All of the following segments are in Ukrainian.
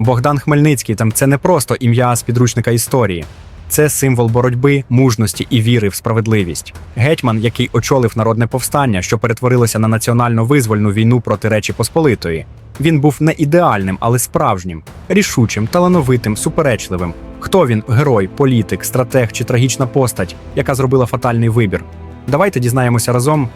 Богдан Хмельницький там це не просто ім'я з підручника історії. Це символ боротьби, мужності і віри в справедливість. Гетьман, який очолив народне повстання, що перетворилося на національно-визвольну війну проти Речі Посполитої. Він був не ідеальним, але справжнім, рішучим, талановитим, суперечливим. Хто він герой, політик, стратег чи трагічна постать, яка зробила фатальний вибір? Давайте дізнаємося разом.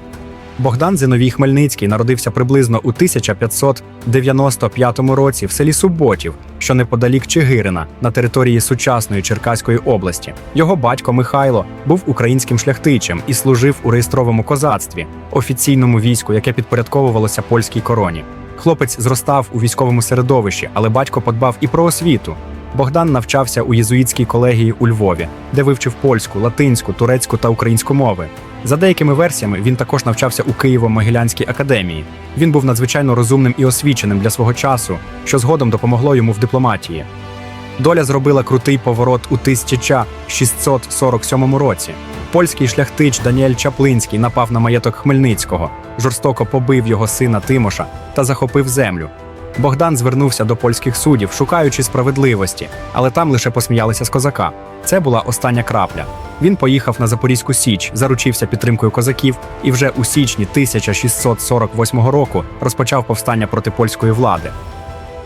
Богдан Зиновій Хмельницький народився приблизно у 1595 році в селі Суботів, що неподалік Чигирина, на території сучасної Черкаської області. Його батько Михайло був українським шляхтичем і служив у реєстровому козацтві, офіційному війську, яке підпорядковувалося польській короні. Хлопець зростав у військовому середовищі, але батько подбав і про освіту. Богдан навчався у єзуїтській колегії у Львові, де вивчив польську, латинську, турецьку та українську мови. За деякими версіями він також навчався у Києво-Могилянській академії. Він був надзвичайно розумним і освіченим для свого часу, що згодом допомогло йому в дипломатії. Доля зробила крутий поворот у 1647 році. Польський шляхтич Даніель Чаплинський напав на маєток Хмельницького, жорстоко побив його сина Тимоша та захопив землю. Богдан звернувся до польських суддів, шукаючи справедливості, але там лише посміялися з козака. Це була остання крапля. Він поїхав на Запорізьку Січ, заручився підтримкою козаків і вже у січні 1648 року розпочав повстання проти польської влади.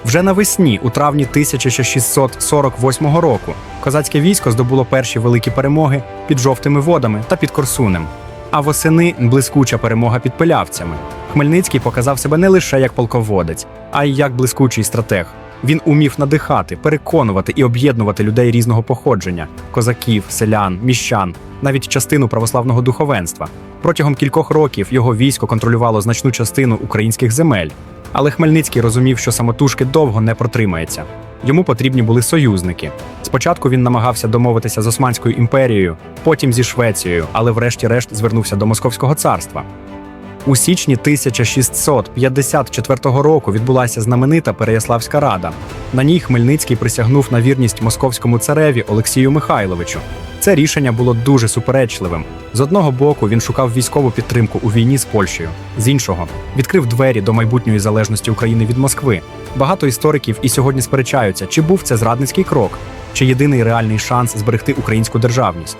Вже навесні, у травні 1648 року, козацьке військо здобуло перші великі перемоги під жовтими водами та під Корсунем. А восени блискуча перемога під пилявцями. Хмельницький показав себе не лише як полководець, а й як блискучий стратег. Він умів надихати, переконувати і об'єднувати людей різного походження козаків, селян, міщан, навіть частину православного духовенства. Протягом кількох років його військо контролювало значну частину українських земель. Але Хмельницький розумів, що самотужки довго не протримається. Йому потрібні були союзники. Спочатку він намагався домовитися з Османською імперією, потім зі Швецією, але врешті-решт звернувся до Московського царства. У січні 1654 року відбулася знаменита Переяславська рада. На ній Хмельницький присягнув на вірність московському цареві Олексію Михайловичу. Це рішення було дуже суперечливим. З одного боку він шукав військову підтримку у війні з Польщею, з іншого відкрив двері до майбутньої залежності України від Москви. Багато істориків і сьогодні сперечаються, чи був це зрадницький крок, чи єдиний реальний шанс зберегти українську державність.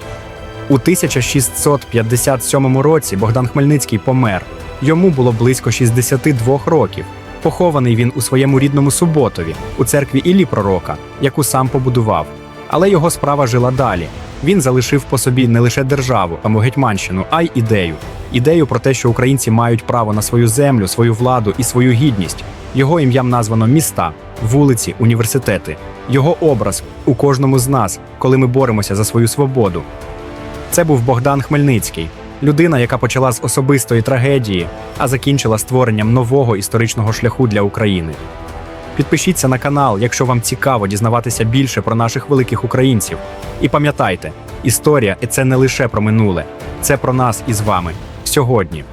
У 1657 році Богдан Хмельницький помер. Йому було близько 62 років. Похований він у своєму рідному Суботові, у церкві Іллі Пророка, яку сам побудував. Але його справа жила далі. Він залишив по собі не лише державу, а Гетьманщину, а й ідею. Ідею про те, що українці мають право на свою землю, свою владу і свою гідність. Його ім'ям названо міста, вулиці, університети. Його образ у кожному з нас, коли ми боремося за свою свободу. Це був Богдан Хмельницький, людина, яка почала з особистої трагедії, а закінчила створенням нового історичного шляху для України. Підпишіться на канал, якщо вам цікаво дізнаватися більше про наших великих українців. І пам'ятайте, історія це не лише про минуле, це про нас із вами сьогодні.